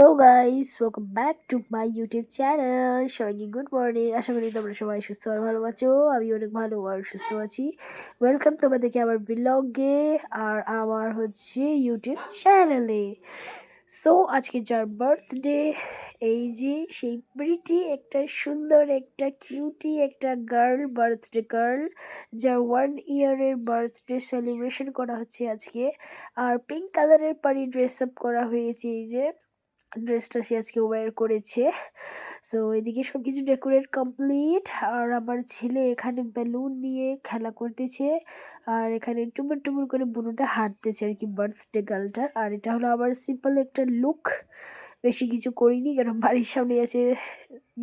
Hello guys welcome back to my YouTube channel সবাইকে good morning আশা করি তোমরা সবাই সুস্থ আর ভালো আছো। আমি অনেক ভালো আর সুস্থ আছি। ওয়েলকাম তোমাদেরকে আমার ব্লগে আর আমার হচ্ছে ইউটিউব চ্যানেলে সো আজকে যার বার্থডে এই যে সেই প্রিটি একটা সুন্দর একটা কিউটি একটা গার্ল বার্থডে গার্ল যার ওয়ান ইয়ারের বার্থডে সেলিব্রেশন করা হচ্ছে আজকে। আর পিঙ্ক কালারের পারি ড্রেস আপ করা হয়েছে এই যে। ড্রেসটা সে আজকে ওয়্যার করেছে। সো এদিকে সব কিছু ডেকোরেট কমপ্লিট আর আমার ছেলে এখানে বেলুন নিয়ে খেলা করতেছে। আর এখানে টুমুর টুমুর করে বুনোটা হাঁটতেছে আর কি বার্থডে গার্লটা আর এটা হলো আমার সিম্পল একটা লুক বেশি কিছু করিনি, কারণ বাড়ির সামনে আছে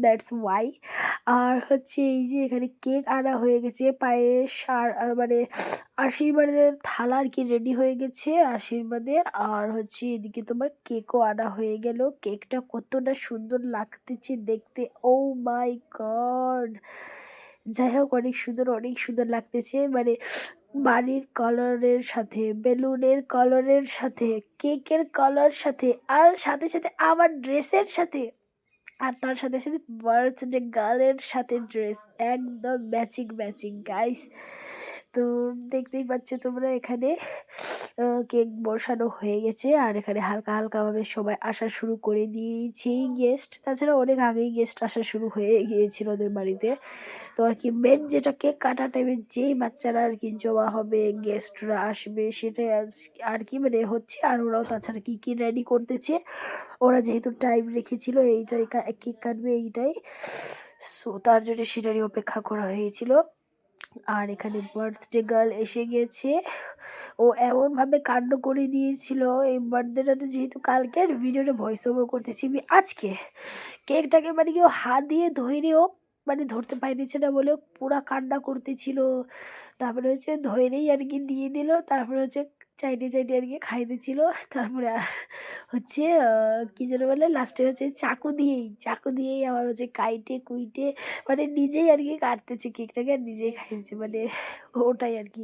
দ্যাটস ওয়াই আর হচ্ছে এই যে এখানে কেক আনা হয়ে গেছে পায়েস আর মানে আশীর্বাদের থালা আর কি রেডি হয়ে গেছে আশীর্বাদের। আর হচ্ছে এদিকে তোমার কেকও আনা হয়ে গেল। কেকটা কতটা সুন্দর লাগতেছে দেখতে। ও মাই গড যাই হোক, অনেক সুন্দর অনেক সুন্দর লাগতেছে। মানে বাড়ির কালারের সাথে, বেলুনের কালারের সাথে, কেকের কালার সাথে, আর সাথে সাথে আমার ড্রেসের সাথে। আর তার সাথে সাথে বার্থডে গার্লের সাথে ড্রেস একদম ম্যাচিং ম্যাচিং গাইস তো দেখতেই পাচ্ছ তোমরা এখানে কেক বসানো হয়ে গেছে। আর এখানে হালকা হালকাভাবে সবাই আসা শুরু করে দিয়েছে গেস্ট তাছাড়া অনেক আগেই গেস্ট আসা শুরু হয়ে গিয়েছিল ওদের বাড়িতে। তো আর কি মেন যেটা কেক কাটা টাইমে যেই বাচ্চারা আর কি জমা হবে গেস্টরা আসবে, সেটাই আর কি মানে হচ্ছে। আর ওরাও তাছাড়া কী কী রেডি করতেছে, ওরা যেহেতু টাইম রেখেছিল, এইটাই কেক কাটবে এইটাই। সো তার জন্য সেটারই অপেক্ষা করা হয়েছিল। আর এখানে বার্থডে গার্ল এসে গেছে। ও এমনভাবে কাণ্ড করে দিয়েছিল, এই বার্থডেটা তো যেহেতু কালকের ভিডিওটা ভয়েস ওভার করতেছি আমি আজকে। কেকটাকে মানে কেউ হাত দিয়ে ধরেও মানে ধরতে পাইতেছে না বলে পুরা কান্না করতেছিল। তারপরে হচ্ছে ধরেই আর কি দিয়ে দিল, তারপরে হচ্ছে চাইটে চাইটে আর কি খাইতেছিল তারপরে আর হচ্ছে কী যেন বলে লাস্টে হচ্ছে চাকু দিয়েই চাকু দিয়েই আবার হচ্ছে কাইটে, কুইটে মানে নিজেই আর কি কাটতেছে কেকটাকে আর নিজেই খাইছে মানে ওটাই আর কি।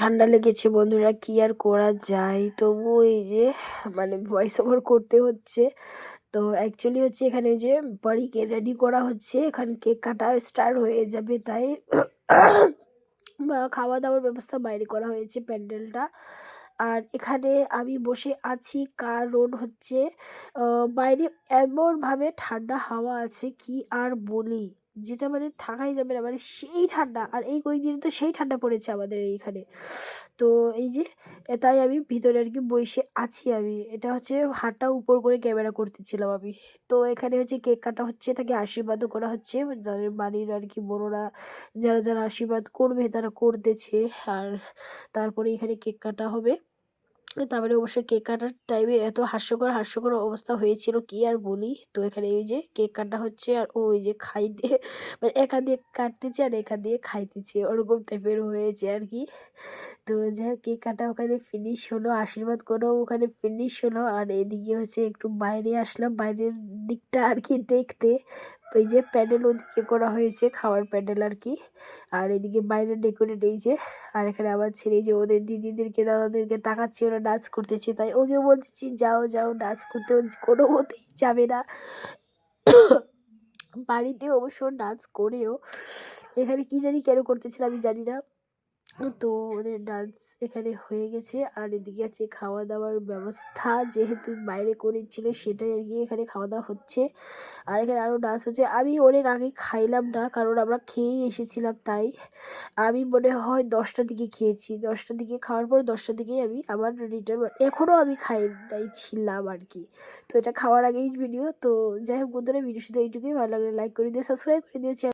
ঠান্ডা লেগেছে বন্ধুরা, কি আর করা যায়? তবু এই যে মানে ভয়েস ওভার করতে হচ্ছে। তো অ্যাকচুয়ালি হচ্ছে এখানে যে বাড়িকে রেডি করা হচ্ছে। এখানে কেক কাটা স্টার্ট হয়ে যাবে তাই খাওয়া দাওয়ার ব্যবস্থা বাইরে করা হয়েছে প্যান্ডেলটা। আর এখানে আমি বসে আছি, কারণ হচ্ছে বাইরে এমনভাবে ঠান্ডা হাওয়া আছে কি আর বলি। যেটা মানে থাকাই যাবে না। মানে সেই ঠান্ডা, আর এই কয়েকদিনে তো সেই ঠান্ডা পড়েছে আমাদের এইখানে। তো এই যে, তাই আমি ভিতরে আর কি বসে আছি আমি। এটা হচ্ছে হাতটা উপর করে ক্যামেরা করতেছিলাম আমি। তো এখানে হচ্ছে কেক কাটা হচ্ছে, তাকে আশীর্বাদও করা হচ্ছে। যাদের বাড়ির আর কি বড়োরা যারা যারা আশীর্বাদ করবে তারা করতেছে। আর তারপরে এখানে কেক কাটা হবে। তারপরে অবশ্যই কেক কাটার টাইমে এত হাস্যকর হাস্যকর অবস্থা হয়েছিল, কি আর বলি? তো এখানে এই যে কেক কাটা হচ্ছে আর ও ওই যে খাইতে মানে একা দিয়ে কাটতেছে আর একা দিয়ে খাইতেছে, ওরকম টাইপের হয়েছে আর কি। তো যাই হোক কেক কাটা ওখানে ফিনিশ হলো, আশীর্বাদ করো, ওখানে ফিনিশ হলো। আর এদিকে হচ্ছে একটু বাইরে আসলাম, বাইরের দিকটা আর কি দেখতে। ওই যে প্যান্ডেল ওদিকে করা হয়েছে, খাওয়ার প্যান্ডেল আর কি আর এদিকে বাইরে ডেকোরেট এই যে, আর এখানে আবার ছেড়ে যে ওদের দিদিদেরকে, দাদাদেরকে তাকাচ্ছে, ওরা ডান্স করতেছে। তাই ওকে বলতেছি, যাও যাও ডান্স করতে। কোনো মতেই যাবে না। বাড়িতে অবশ্য ডান্স করেও, এখানে কি জানি কেন করতেছিল আমি জানি না। তো ওদের ডান্স এখানে হয়ে গেছে। আর এদিকে আছে খাওয়া দাওয়ার ব্যবস্থা। যেহেতু বাইরে করেছিল সেটাই আর কি এখানে খাওয়া দাওয়া হচ্ছে। আর এখানে আরও ডান্স হচ্ছে। আমি অনেক আগে খাইলাম না, কারণ আমরা খেয়েই এসেছিলাম তাই। আমি মনে হয় দশটার দিকে খেয়েছি। দশটার দিকে খাওয়ার পর দশটার দিকেই আমি আবার রিটার্ন এখনও আমি খাই নাই, ছিলাম আর কি। তো এটা খাওয়ার আগেই ভিডিও তো যাই হোক বন্ধুরা ভিডিও শুধু এইটুকুই। ভালো লাগলে লাইক করে দিয়ে সাবস্ক্রাইব করে দিয়েছে